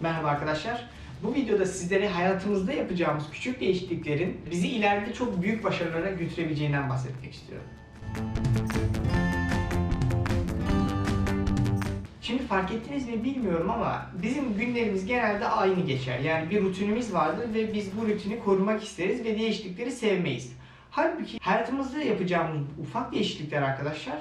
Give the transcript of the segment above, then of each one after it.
Merhaba arkadaşlar. Bu videoda sizlere hayatımızda yapacağımız küçük değişikliklerin bizi ileride çok büyük başarılara götürebileceğinden bahsetmek istiyorum. Şimdi fark ettiniz mi bilmiyorum ama bizim günlerimiz genelde aynı geçer. Yani bir rutinimiz vardır ve biz bu rutini korumak isteriz ve değişiklikleri sevmeyiz. Halbuki hayatımızda yapacağımız ufak değişiklikler arkadaşlar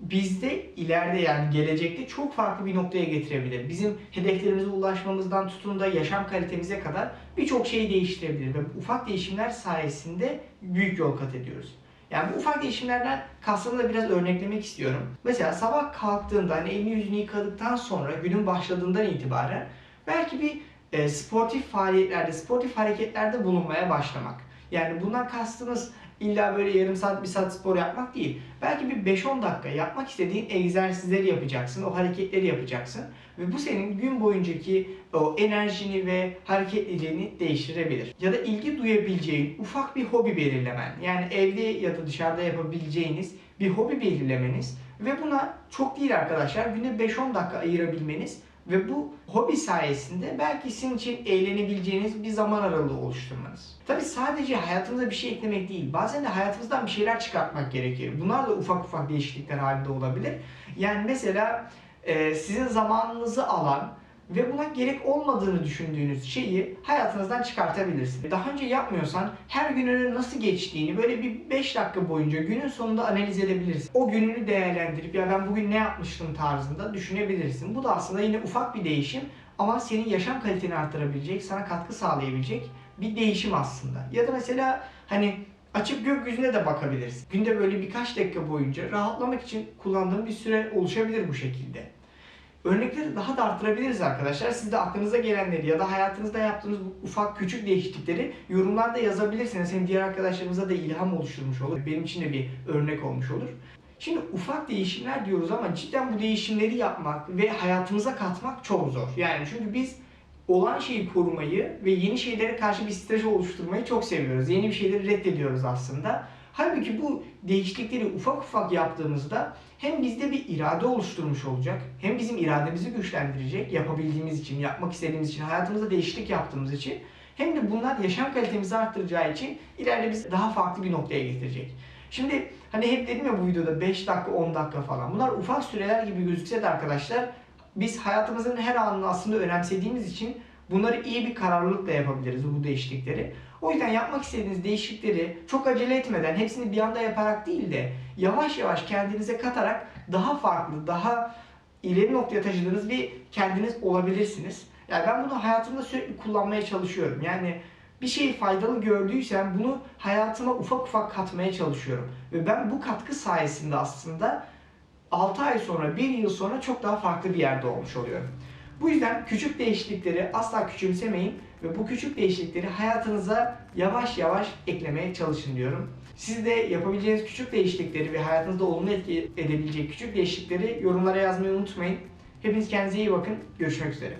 bizde ileride yani gelecekte çok farklı bir noktaya getirebilir. Bizim hedeflerimize ulaşmamızdan tutun da yaşam kalitemize kadar birçok şeyi değiştirebilir ve ufak değişimler sayesinde büyük yol kat ediyoruz. Yani bu ufak değişimlerden kastını da biraz örneklemek istiyorum. Mesela sabah kalktığında hani elini yüzünü yıkadıktan sonra günün başladığından itibaren belki bir e, sportif faaliyetlerde, sportif hareketlerde bulunmaya başlamak. Yani bundan kastımız illa böyle yarım saat, bir saat spor yapmak değil. Belki bir 5-10 dakika yapmak istediğin egzersizleri yapacaksın, o hareketleri yapacaksın. Ve bu senin gün boyuncaki o enerjini ve hareketliliğini değiştirebilir. Ya da ilgi duyabileceğin ufak bir hobi belirlemen. Yani evde ya da dışarıda yapabileceğiniz bir hobi belirlemeniz ve buna çok değil arkadaşlar günde 5-10 dakika ayırabilmeniz ve bu hobi sayesinde belki sizin için eğlenebileceğiniz bir zaman aralığı oluşturmanız. Tabi sadece hayatınıza bir şey eklemek değil. Bazen de hayatınızdan bir şeyler çıkartmak gerekir. Bunlar da ufak ufak değişiklikler halinde olabilir. Yani mesela sizin zamanınızı alan ve buna gerek olmadığını düşündüğünüz şeyi hayatınızdan çıkartabilirsiniz. Daha önce yapmıyorsan her gününün nasıl geçtiğini böyle bir 5 dakika boyunca günün sonunda analiz edebilirsin. O gününü değerlendirip ya ben bugün ne yapmıştım tarzında düşünebilirsin. Bu da aslında yine ufak bir değişim ama senin yaşam kaliteni arttırabilecek, sana katkı sağlayabilecek bir değişim aslında. Ya da mesela hani açıp gökyüzüne de bakabilirsin. Günde böyle birkaç dakika boyunca rahatlamak için kullandığın bir süre oluşabilir bu şekilde. Örnekleri daha da arttırabiliriz arkadaşlar. Siz de aklınıza gelenleri ya da hayatınızda yaptığınız bu ufak küçük değişiklikleri yorumlarda yazabilirsiniz. Hem diğer arkadaşlarımıza da ilham oluşturmuş olur. Benim için de bir örnek olmuş olur. Şimdi ufak değişimler diyoruz ama cidden bu değişimleri yapmak ve hayatımıza katmak çok zor. Yani çünkü biz olan şeyi korumayı ve yeni şeylere karşı bir strateji oluşturmayı çok seviyoruz. Yeni bir şeyleri reddediyoruz aslında. Halbuki bu değişiklikleri ufak ufak yaptığımızda hem bizde bir irade oluşturmuş olacak, hem bizim irademizi güçlendirecek, yapabildiğimiz için, yapmak istediğimiz için, hayatımızda değişiklik yaptığımız için, hem de bunlar yaşam kalitemizi arttıracağı için ileride bizi daha farklı bir noktaya getirecek. Şimdi hani hep dedim ya bu videoda 5 dakika 10 dakika falan. Bunlar ufak süreler gibi gözükse de arkadaşlar biz hayatımızın her anını aslında önemsediğimiz için bunları iyi bir kararlılıkla yapabiliriz bu değişiklikleri. O yüzden yapmak istediğiniz değişiklikleri çok acele etmeden hepsini bir anda yaparak değil de yavaş yavaş kendinize katarak daha farklı, daha ileri noktaya taşıdığınız bir kendiniz olabilirsiniz. Yani ben bunu hayatımda sürekli kullanmaya çalışıyorum. Yani bir şeyi faydalı gördüysem bunu hayatıma ufak ufak katmaya çalışıyorum. Ve ben bu katkı sayesinde aslında 6 ay sonra, 1 yıl sonra çok daha farklı bir yerde olmuş oluyorum. Bu yüzden küçük değişiklikleri asla küçümsemeyin ve bu küçük değişiklikleri hayatınıza yavaş yavaş eklemeye çalışın diyorum. Siz de yapabileceğiniz küçük değişiklikleri ve hayatınızda olumlu etki edebilecek küçük değişiklikleri yorumlara yazmayı unutmayın. Hepiniz kendinize iyi bakın. Görüşmek üzere.